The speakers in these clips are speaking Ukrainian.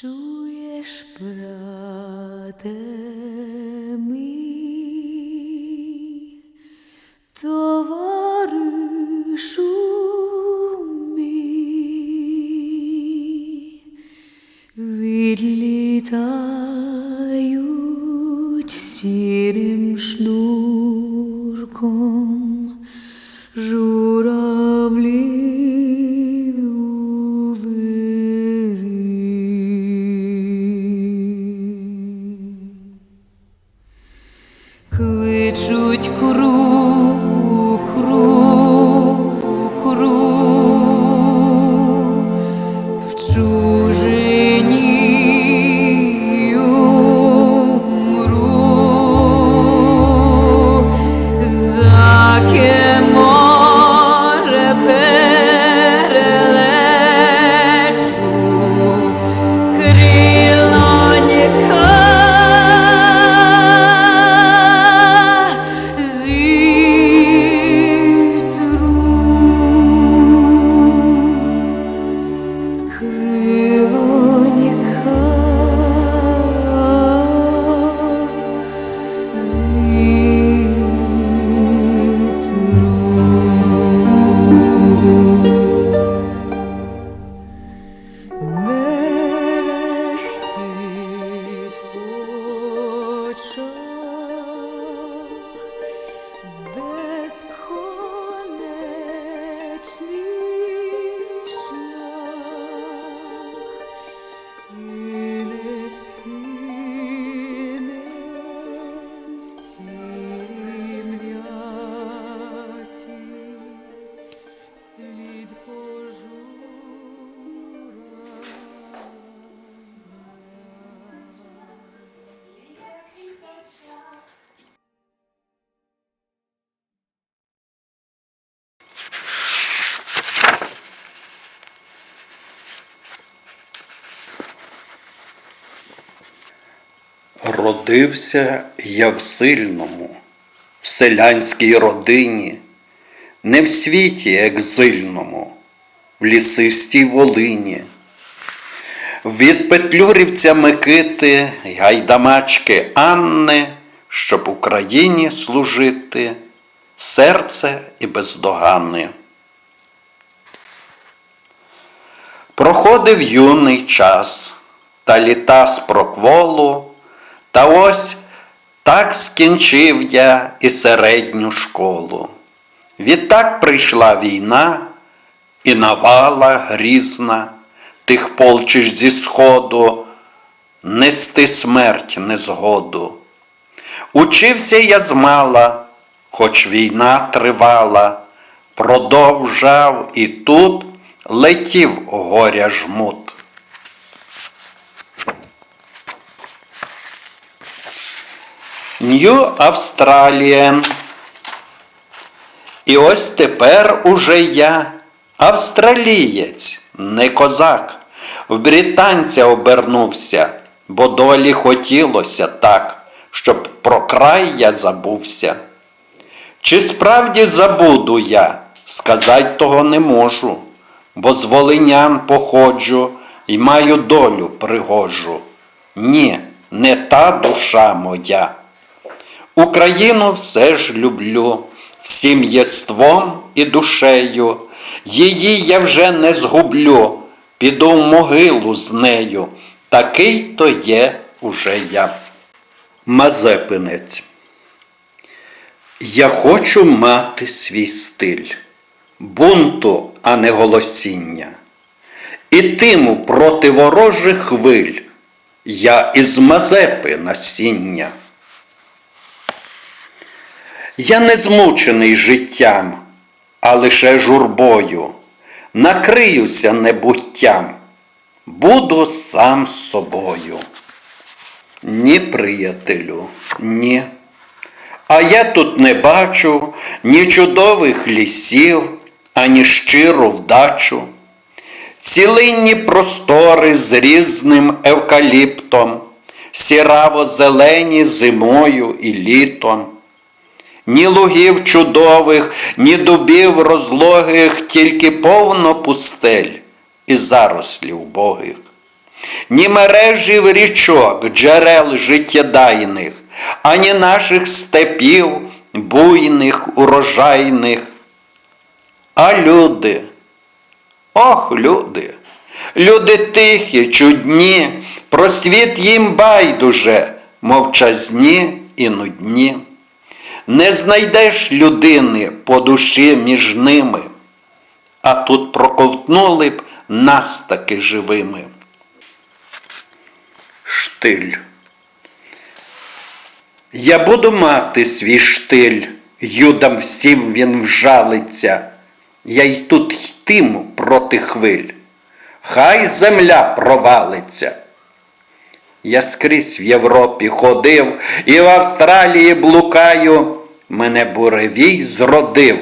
Чуєш, брате Родився я в сильному, в селянській родині, не в світі екзильному, в лісистій Волині. Від Петлюрівця Микити, гайдамачки Анни, щоб Україні служити, серце і бездоганне. Проходив юний час, та літа з прокволу, та ось так скінчив я і середню школу. Відтак прийшла війна, і навала грізна, тих полчищ зі сходу, нести смерть незгоду. Учився я змала, хоч війна тривала, продовжав і тут летів горя жмут. Нью Австралієн. І ось тепер уже я австралієць, не козак. В британця обернувся, бо долі хотілося так, щоб про край я забувся. Чи справді забуду я, сказать того не можу, бо з волинян походжу і маю долю пригожу. Ні, не та душа моя. Україну все ж люблю, всім єством і душею. Її я вже не згублю, піду в могилу з нею. Такий то є уже я. Мазепинець. Я хочу мати свій стиль, бунту, а не голосіння. Ітиму проти ворожих хвиль, я із Мазепи насіння. Я не змучений життям, а лише журбою. Накриюся небуттям, буду сам собою. Ні, приятелю, ні. А я тут не бачу ні чудових лісів, ані щиру вдачу. Цілинні простори з різним евкаліптом, сіраво зелені зимою і літом. Ні лугів чудових, ні дубів розлогих, тільки повно пустель і зарослів богих. ні мережів річок, джерел життєдайних, ані наших степів, буйних, урожайних. А люди, ох, люди, люди тихі, чудні, про світ їм байдуже, мовчазні і нудні. Не знайдеш людини по душі між ними, а тут проковтнули б нас таки живими. Штиль. Я буду мати свій штиль, юдам всім він вжалиться, я й тут йтиму проти хвиль, хай земля провалиться. Я скрізь в Європі ходив і в Австралії блукаю, мене буревій зродив,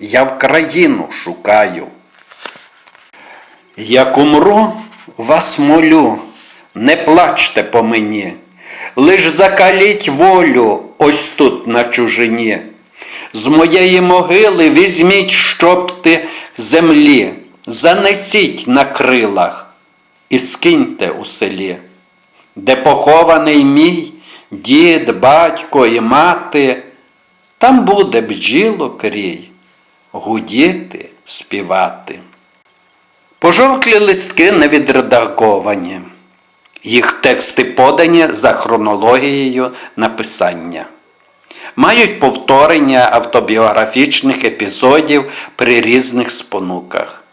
я в країну шукаю. Як умру, вас молю, не плачте по мені, лиш закаліть волю ось тут на чужині. З моєї могили візьміть щопти землі, занесіть на крилах і скиньте у селі, де похований мій дід, батько і мати, там буде бджілок рій, гудіти, співати. Пожовклі листки не відредаговані. Їх тексти подані за хронологією написання. Мають повторення автобіографічних епізодів при різних спонуках.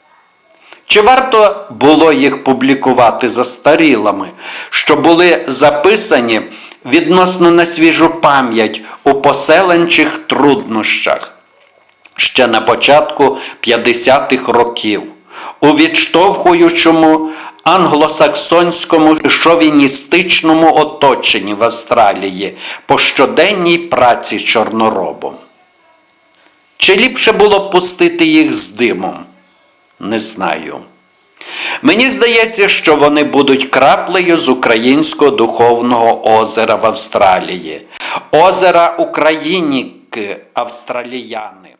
Чи варто було їх публікувати застарілими, що були записані відносно на свіжу пам'ять у поселенчих труднощах? ще на початку 50-х років у відштовхуючому англосаксонському шовіністичному оточенні в Австралії по щоденній праці чорноробом. Чи ліпше було пустити їх з димом? Не знаю. Мені здається, що вони будуть краплею з українського духовного озера в Австралії, озера Україніки австраліяни.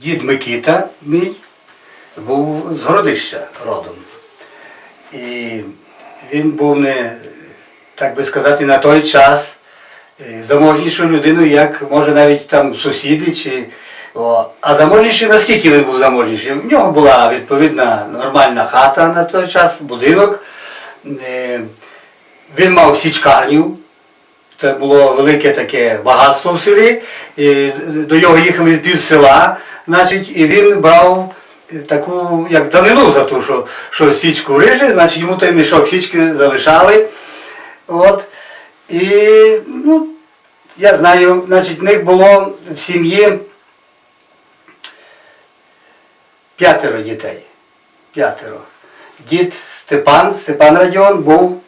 Дід Микита мій був з Городища родом. І він був не, так би сказати, на той час е, заможнішою людиною, як може навіть там сусіди. Чи, о, а заможніший, наскільки він був заможніший? В нього була відповідна нормальна хата на той час, будинок. Е, Він мав січкарню, це було велике таке багатство в селі. І до нього їхали з пів села, значить, і він брав таку, як данину за те, що, що січку риже, значить йому той мішок січки залишали. От. І ну, я знаю, значить, в них було в сім'ї п'ятеро дітей. П'ятеро. Дід Степан, Степан Радіон був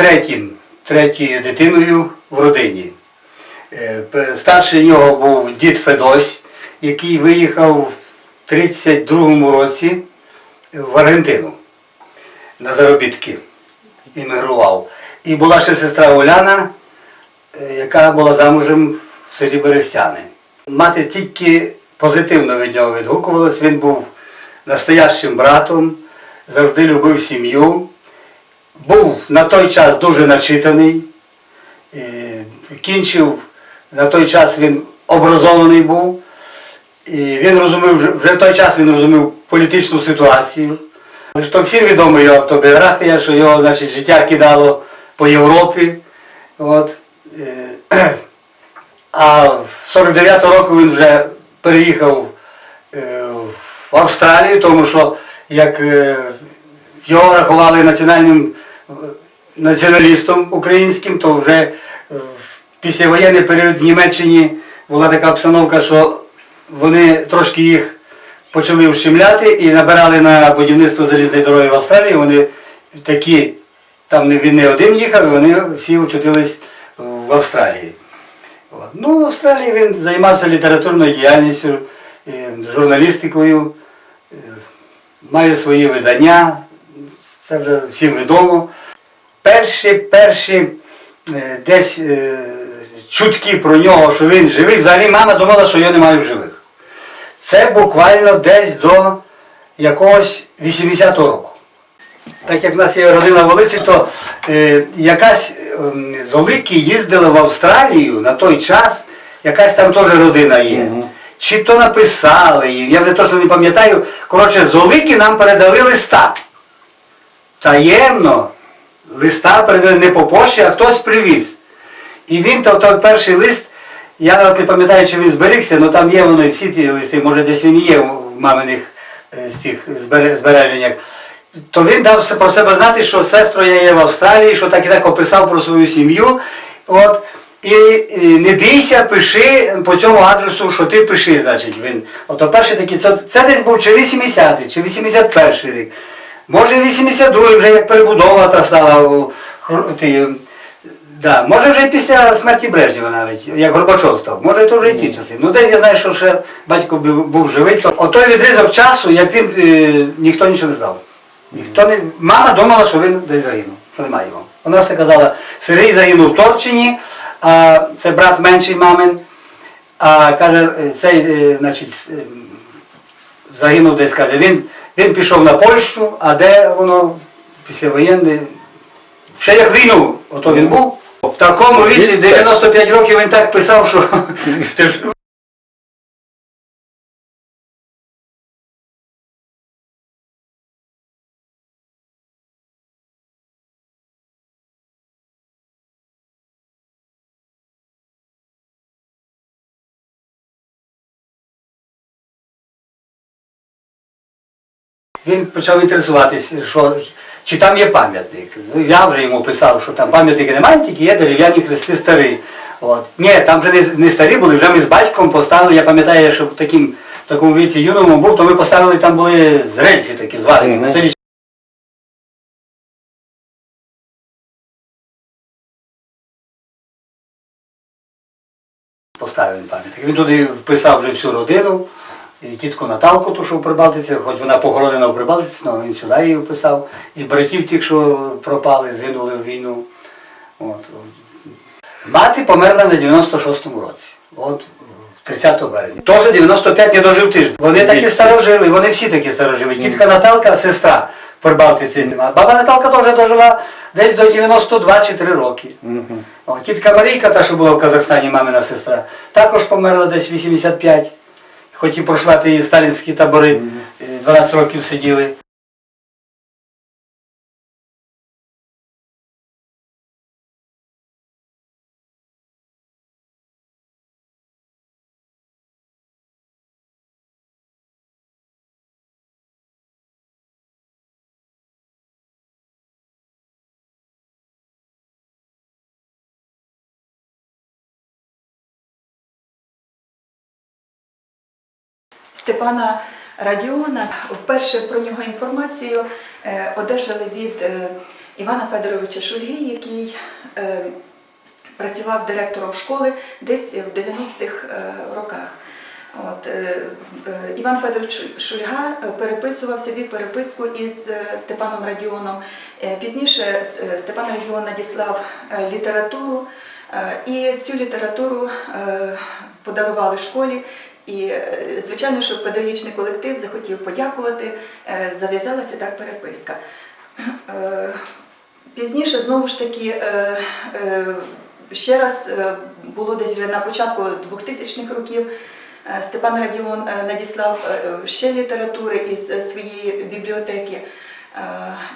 третім, третьою дитиною в родині. Е, Старший нього був дід Федось, який виїхав в 32-му році в Аргентину. на заробітки іммігрував. І була ще сестра Оляна, е, яка була замужем в селі Берестяни. Мати тільки позитивно від нього відгукувалась. Він був настоящим братом, завжди любив сім'ю. Був на той час дуже начитаний, кінчив на той час він образований був. І він розумів, вже- в той час він розумів політичну ситуацію. То всім відома його автобіографія, що його значить, життя кидало по Європі. От. Е, А в 49 року він вже переїхав е, в Австралію, тому що як е, його рахували національним е, націоналістом українським, то вже е, в післявоєнний період в Німеччині була така обстановка, що вони трошки їх почали ущемляти і набирали на будівництво залізної дороги в Австралії. Вони такі, там він не один їхав, і вони всі учутились в Австралії. От. Ну, в Австралії він займався літературною діяльністю, е, журналістикою, має свої видання, це вже всім відомо. Перші, перші е, десь е, чутки про нього, що він живий, взагалі мама думала, що його немає в живих. Це буквально десь до якогось 80-го року. Так як в нас є родина Волиці, то е, якась ем, з Олики їздила в Австралію на той час, якась там теж родина є. Чи то написали їм, я вже точно не пам'ятаю. Коротше, з Олики нам передали листа. Таємно листа не по пошті, а хтось привіз. І він, то, той перший лист, я навіть не пам'ятаю, чи він зберігся, але там є воно і всі ті листи, може десь він є в маминих е, з тих збереженнях. То він дав про себе знати, що сестро я є в Австралії, що так і так описав про свою сім'ю. От, і не бійся, пиши по цьому адресу, що ти пиши, значить він. Ото перший такий, це, це десь був чи 80-й, чи 81-й рік. Може 82-й вже як перебудова та стала у, Да, може вже після смерті Брежнєва навіть, як Горбачов став, може то вже і ті часи. Ну десь я знаю, що ще батько був, живий, то отой відрізок часу, як він е, ніхто нічого не знав. Ніхто не... Мама думала, що він десь загинув, що немає його. Вона все казала, Сергій загинув в Торчині, а це брат менший мамин, а каже, е, цей, е, значить, е, загинув десь, каже, він, він пішов на Польщу, а де воно після післявоєнне, ще як війну, ото він був. В такому віці, 95 років він так писав, що Він почав інтересуватись, що, чи там є пам'ятник. Ну, я вже йому писав, що там пам'ятники немає, тільки є дерев'яні хрести старі. От. Ні, там вже не, не старі були, вже ми з батьком поставили, я пам'ятаю, що в таким, в такому віці юному був, то ми поставили, там були з рельсі такі зварені, Мгм. металічні. Поставив пам'ятник. Він туди вписав вже всю родину, тітку Наталку, ту, що в Прибалтиці, хоч вона похоронена в Прибалтиці, але він сюди її вписав. І братів тих, що пропали, згинули в війну. От. Мати померла на 96-му році. От 30 березня. Теж 95 не дожив тиждень. Вони такі старожили, вони всі такі старожили. Тітка Наталка, сестра в Прибалтиці. Баба Наталка теж дожила десь до 92 чи 3 роки. О, тітка Марійка, та, що була в Казахстані, мамина сестра, також померла десь 85. Хоч і пройшла ті сталінські табори, е, 12 років сиділи. Степана Радіона. Вперше про нього інформацію е, одержали від е, Івана Федоровича Шульги, який е, працював директором школи десь в 90-х е, роках. От, Іван Федорович Шульга переписувався, вів переписку із Степаном Радіоном. Пізніше Степан Радіон надіслав літературу, і цю літературу подарували школі. І, е, звичайно, що педагогічний колектив захотів подякувати, е, зав'язалася так переписка. Е, Пізніше знову ж таки ще раз було десь вже на початку 2000-х років. Степан Радіон надіслав ще літератури із своєї бібліотеки.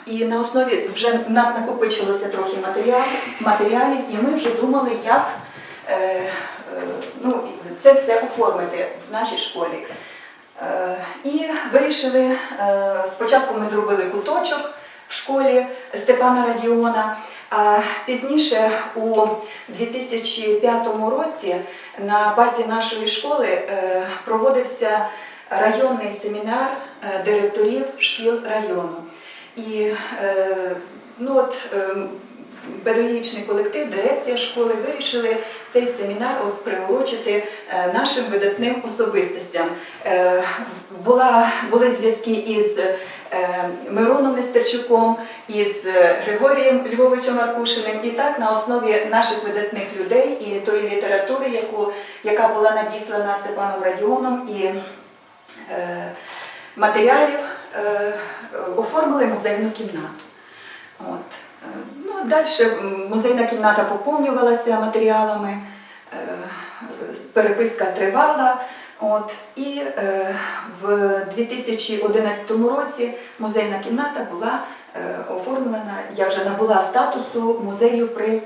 І на основі вже в нас накопичилося трохи матеріал, матеріалів, і ми вже думали, як ну, це все оформити в нашій школі. Е, І вирішили, е, спочатку ми зробили куточок в школі Степана Радіона, а пізніше у 2005 році на базі нашої школи е, проводився районний семінар е, директорів шкіл району. І е, ну от, е, педагогічний колектив, дирекція школи вирішили цей семінар приурочити е, нашим видатним особистостям. Е, Була, були зв'язки із е, Мироном Нестерчуком, із Григорієм Львовичем Аркушиним. І так на основі наших видатних людей і тої літератури, яку, яка була надіслана Степаном Радіоном і матеріалів, оформили музейну кімнату. От. Ну, далі музейна кімната поповнювалася матеріалами, е, переписка тривала. От. І е, в 2011 році музейна кімната була е, оформлена, як вже набула статусу музею при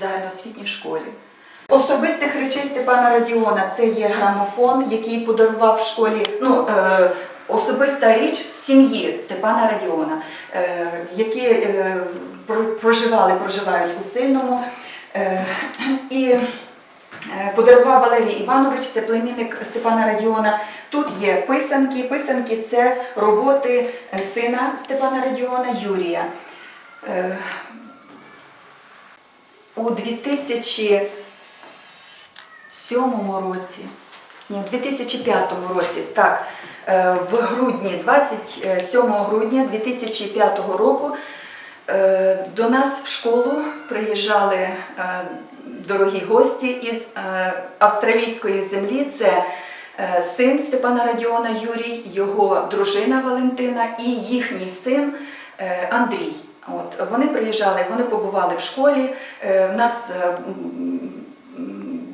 загальноосвітній школі. Особистих речей Степана Радіона це є грамофон, який подарував в школі. Ну, особиста річ сім'ї Степана Радіона, е, які е, проживали, проживають у Сильному. Е, і подарував Валерій Іванович, це племінник Степана Радіона. Тут є писанки. Писанки це роботи сина Степана Радіона Юрія. У 2007 році, ні, у 2005 році, так, е, в грудні, 27 грудня 2005 року е, до нас в школу приїжджали е, дорогі гості із австралійської землі. Це син Степана Радіона Юрій, його дружина Валентина і їхній син Андрій. От, вони приїжджали, вони побували в школі. В нас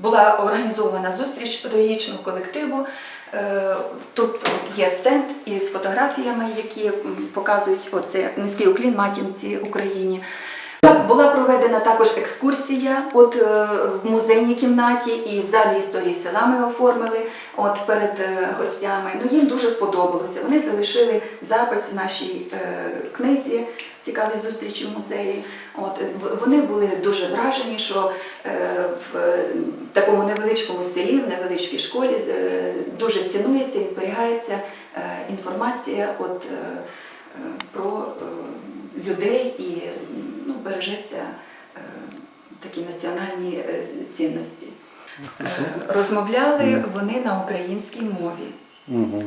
була організована зустріч педагогічного колективу. Е, Тут є стенд із фотографіями, які показують оце низький уклін матінці Україні. Так, була проведена також екскурсія от, е, в музейній кімнаті і в залі історії села ми оформили от, перед е, гостями. Ну, їм дуже сподобалося. Вони залишили запис в нашій е, книзі Цікаві зустрічі в музеї. От, вони були дуже вражені, що в такому невеличкому селі, в невеличкій школі дуже цінується і зберігається інформація от, про людей бережеться е, такі національні е, цінності. Е, Розмовляли вони на українській мові.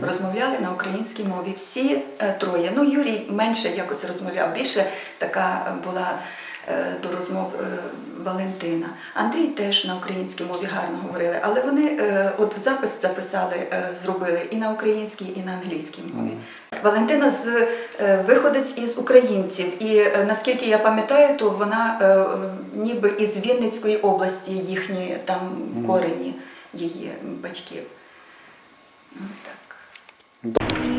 Розмовляли на українській мові. Всі троє. Ну, Юрій менше якось розмовляв, більше така була до розмов е, Валентина. Андрій теж на українській мові гарно говорили, але вони е, от запис записали, е, зробили і на українській, і на англійській мові. Валентина з е, виходець із українців, і е, наскільки я пам'ятаю, то вона е, е, ніби із Вінницької області їхні там корені її батьків. Ну, так.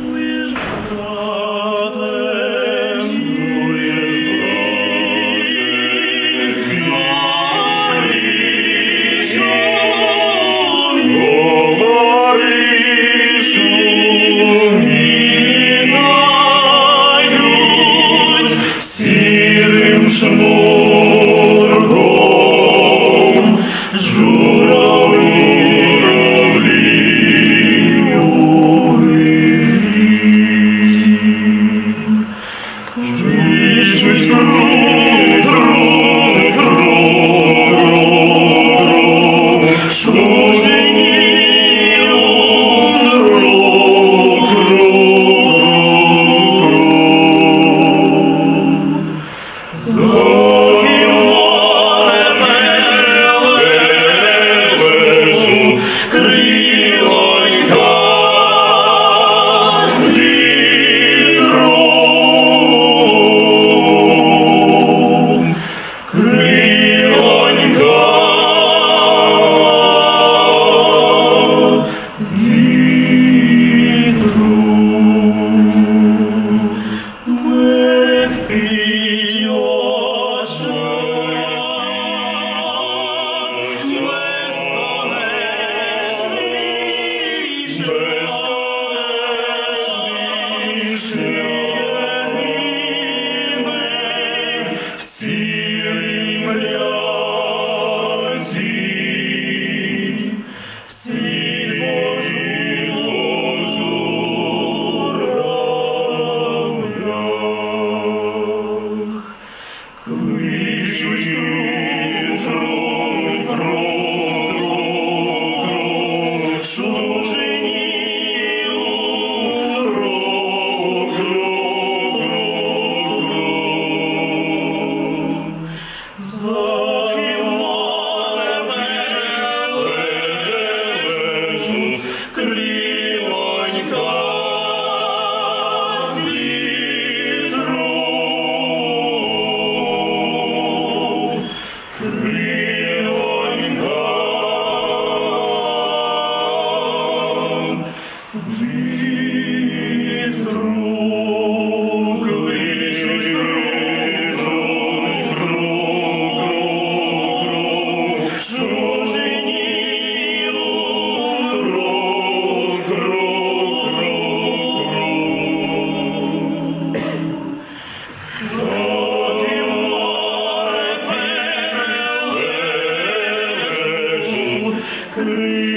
sleep.